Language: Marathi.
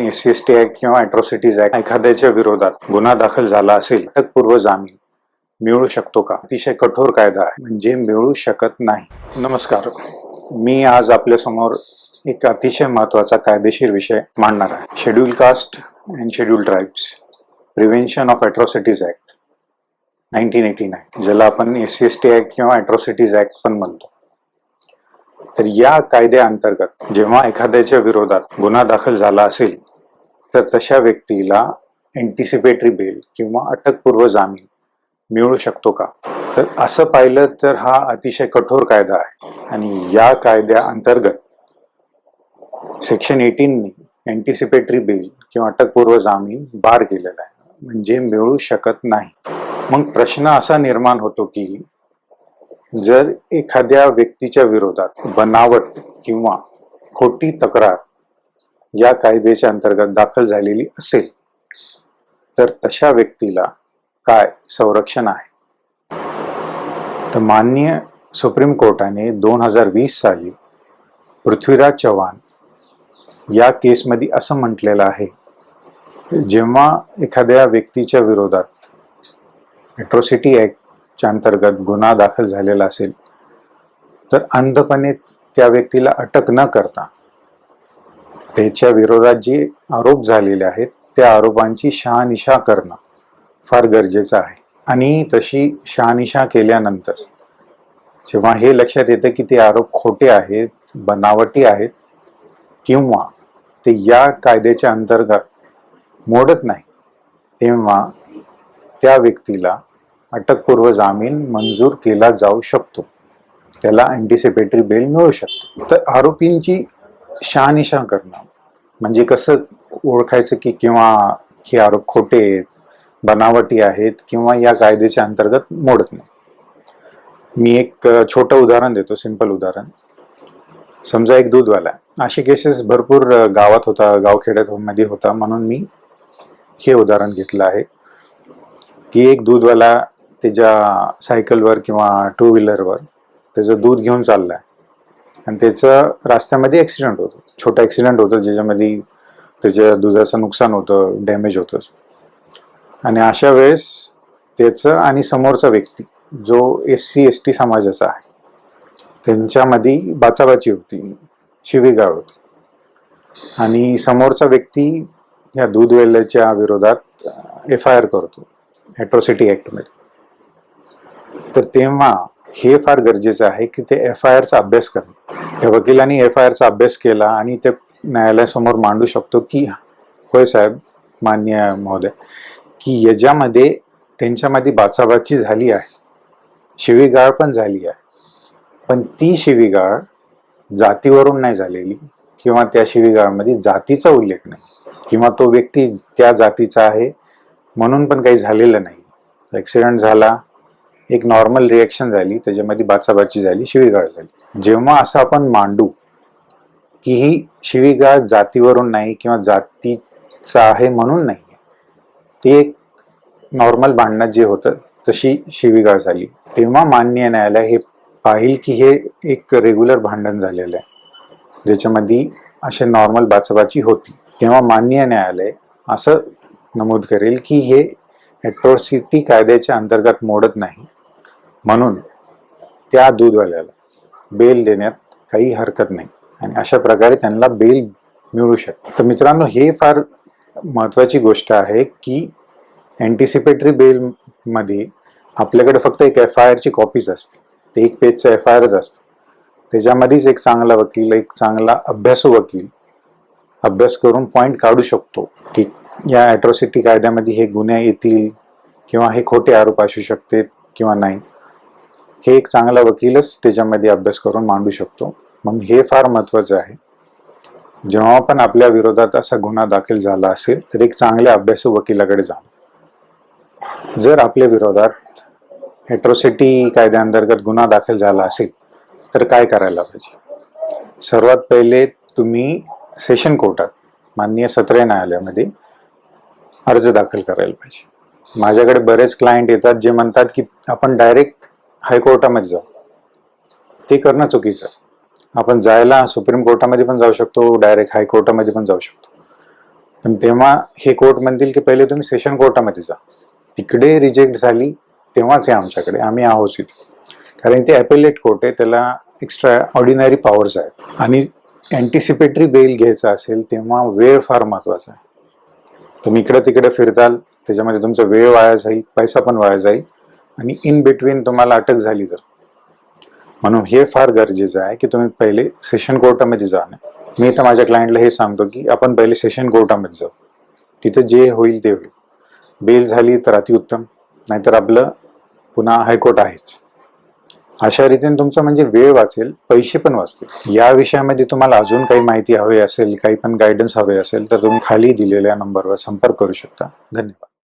S C S T act किंवा अॅट्रॉसिटीज ऍक्ट एखाद्याच्या विरोधात गुन्हा दाखल झाला असेल अटकपूर्व जामीन मिळू शकतो का? अतिशय कठोर कायदा आहे म्हणजे मिळू शकत नाही. नमस्कार. मी आज आपल्यासमोर एक अतिशय महत्त्वाचा कायदेशीर विषय मांडणार आहे. Schedule caste and schedule tribes prevention of atrocities act nineteen eighty nine ज्याला आपण S C S T act किंवा अॅट्रॉसिटीज ऍक्ट पण म्हणतो. तर या कायद्याअंतर्गत जेव्हा एखाद्याच्या विरोधात गुन्हा दाखल झाला असेल तर तशा व्यक्तीला अँटिसिपेटरी बेल किंवा अटकपूर्व जामीन मिळू शकतो का? तर असं पाहिलं तर हा अतिशय कठोर कायदा आहे. आणि या कायद्या अंतर्गत सेक्शन एटीननी अँटिसिपेटरी बेल किंवा अटकपूर्व जामीन बार केलेला आहे. म्हणजे मिळू शकत नाही. मग प्रश्न असा निर्माण होतो की जर एखाद्या व्यक्तीच्या विरोधात बनावट किंवा खोटी तक्रार या कायद्याच्या अंतर्गत दाखल झालेली असेल तर तशा व्यक्तीला काय संरक्षण आहे? तर मान्य सुप्रीम कोर्टाने दोन हजार वीस साली पृथ्वीराज चव्हाण या केसमध्ये असं म्हटलेलं आहे जेव्हा एखाद्या व्यक्तीच्या विरोधात ॲट्रॉसिटी च्या अंतर्गत गुन्हा दाखल झालेला असेल तर अंधपणे त्या व्यक्तीला अटक न करता त्याच्या विरोधात जे आरोप झालेले आहेत त्या आरोपांची शहानिशा करणं फार गरजेचं आहे. आणि तशी शहानिशा केल्यानंतर जेव्हा हे लक्षात येतं की ते आरोप खोटे आहेत बनावटी आहेत किंवा ते या कायद्याच्या अंतर्गत मोडत नाही तेव्हा त्या व्यक्तीला अटकपूर्व जामीन मंजूर केला जाऊ शकतो. त्याला अँटिसिपेटरी बेल मिळू शकतो. तर आरोपींची शहानिशा करणं म्हणजे कसं ओळखायचं की किंवा हे आरोप खोटे आहेत बनावटी आहेत किंवा या कायद्याच्या अंतर्गत मोडत नाही. मी एक छोटं उदाहरण देतो सिंपल उदाहरण. समजा एक दूधवाला आहे. असे केसेस भरपूर गावात होता गावखेड्यात मध्ये होता म्हणून मी हे उदाहरण घेतलं आहे. की एक दूधवाला त्याच्या सायकलवर किंवा टू व्हीलरवर त्याचं दूध घेऊन चाललाय. आणि त्याचं रस्त्यामध्ये ॲक्सिडेंट होतो. छोटा ॲक्सिडेंट होतो ज्याच्यामध्ये त्याच्या दुधाचं नुकसान होतं डॅमेज होतं. आणि अशा वेळेस त्याचं आणि समोरचा व्यक्ती जो एस सी एस टी समाजाचा आहे त्यांच्यामध्ये बाचाबाची होती शिवीगाळ होती. आणि समोरचा व्यक्ती या दूधवेल्याच्या विरोधात एफ आय आर करतो ॲट्रॉसिटी ॲक्टमध्ये तर तेव्हा हे फार गरजेचं आहे की ते एफ आय आरचा अभ्यास करणं. त्या वकिलांनी एफ आय आरचा अभ्यास केला आणि ते न्यायालयासमोर मांडू शकतो की होय साहेब मान्य महोदय की याच्यामध्ये त्यांच्यामध्ये बाचाबाची झाली आहे शिवीगाळ पण झाली आहे. पण ती शिवीगाळ जातीवरून नाही झालेली किंवा त्या शिवीगाळमध्ये जातीचा उल्लेख नाही किंवा तो व्यक्ती त्या जातीचा आहे म्हणून पण काही झालेलं नाही. ॲक्सिडेंट झाला एक नॉर्मल रिॲक्शन झाली त्याच्यामध्ये बाचाबाची झाली शिवीगाळ झाली. जेव्हा असं आपण मांडू की ही शिवीगाळ जातीवरून नाही किंवा जातीचा आहे म्हणून नाही ते एक नॉर्मल भांडणं जे होतं तशी शिवीगाळ झाली. तेव्हा मान्य न्यायालय हे पाहिल की हे एक रेग्युलर भांडण झालेलं आहे ज्याच्यामध्ये असे नॉर्मल बाचाबाची होती. तेव्हा मान्य न्यायालय असं नमूद करेल की हे ॲट्रॉसिटी कायद्याच्या अंतर्गत मोडत नाही. म्हणून त्या दूधवाल्याला बेल देण्यात काही हरकत नाही. आणि अशा प्रकारे त्यांना बेल मिळू शकते. तर मित्रांनो हे फार महत्त्वाची गोष्ट आहे की अँटिसिपेटरी बेलमध्ये आपल्याकडे फक्त एक एफ आय आरची कॉपीच असते ते एक पेजचं एफ आय आरच असतं. त्याच्यामध्येच एक चांगला वकील एक चांगला अभ्यासू वकील अभ्यास करून पॉईंट काढू शकतो की या ॲट्रॉसिटी कायद्यामध्ये हे गुन्हे येतील किंवा हे खोटे आरोप असू शकते किंवा नाही. हे एक चांगला वकीलच त्याच्यामध्ये अभ्यास करून मांडू शकतो. मग हे फार महत्त्वाचं आहे. जेव्हा पण आपल्या विरोधात असा गुन्हा दाखल झाला असेल तर एक चांगल्या अभ्यासू वकिलाकडे जा. जर आपल्या विरोधात ॲट्रॉसिटी कायद्याअंतर्गत गुन्हा दाखल झाला असेल तर काय करायला पाहिजे? सर्वात पहिले तुम्ही सेशन कोर्टात माननीय सत्र न्यायालयामध्ये अर्ज दाखल करायला पाहिजे. माझ्याकडे बरेच क्लायंट येतात जे म्हणतात की आपण डायरेक्ट हायकोर्टामध्ये जाऊ. ते करणं चुकीचं आपण जायला सुप्रीम कोर्टामध्ये पण जाऊ शकतो डायरेक्ट हायकोर्टामध्ये पण जाऊ शकतो. पण तेव्हा हे कोर्ट म्हणतील की पहिले तुम्ही सेशन कोर्टामध्ये जा. तिकडे रिजेक्ट झाली तेव्हाच आहे आमच्याकडे. आम्ही आहोत इथे कारण ते ॲपेलेट कोर्ट आहे त्याला एक्स्ट्रा ऑर्डिनरी पॉवर्स आहेत. आणि अँटिसिपेटरी बेल घ्यायचा असेल तेव्हा वेळ फार महत्त्वाचा आहे. तुम्ही इकडे तिकडे फिरताल त्याच्यामध्ये तुमचा वेळ वाया जाईल पैसा पण वाया जाईल. आणि इन बिटवीन तुम्हाला अटक झाली तर म्हणून हे फार गरजेचं आहे की तुम्ही पहिले सेशन कोर्टामध्ये जा. मी तर माझ्या क्लायंटला हे सांगतो की आपण पहिले सेशन कोर्टामध्ये जाऊ. तिथं जे होईल ते होईल. बेल झाली तर अतिउत्तम नाहीतर आपलं पुन्हा हायकोर्ट आहेच. अशा रीतीने तुमचा म्हणजे वेळ वाचेल पैसे पण वाचतील. या विषयामध्ये तुम्हाला अजून काही माहिती हवी असेल काही पण गायडन्स हवे असेल तर तुम्ही खाली दिलेल्या नंबरवर संपर्क करू शकता. धन्यवाद.